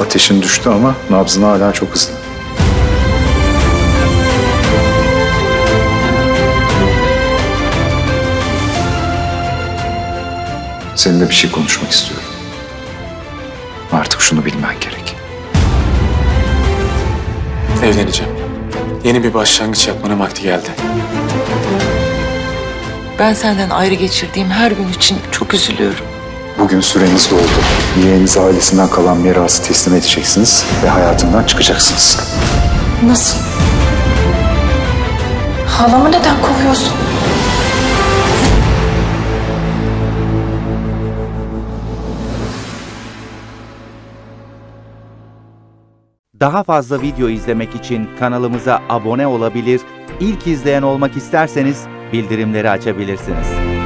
Ateşin düştü ama nabzın hala çok hızlı. Seninle bir şey konuşmak istiyorum. Artık şunu bilmen gerek. Evleneceğim. Yeni bir başlangıç yapmanın vakti geldi. Ben senden ayrı geçirdiğim her gün için çok üzülüyorum. Bugün süreniz doldu. Yeğenize ailesinden kalan mirası teslim edeceksiniz ve hayatından çıkacaksınız. Nasıl? Halamı neden kovuyorsun? Daha fazla video izlemek için kanalımıza abone olabilir, ilk izleyen olmak isterseniz bildirimleri açabilirsiniz.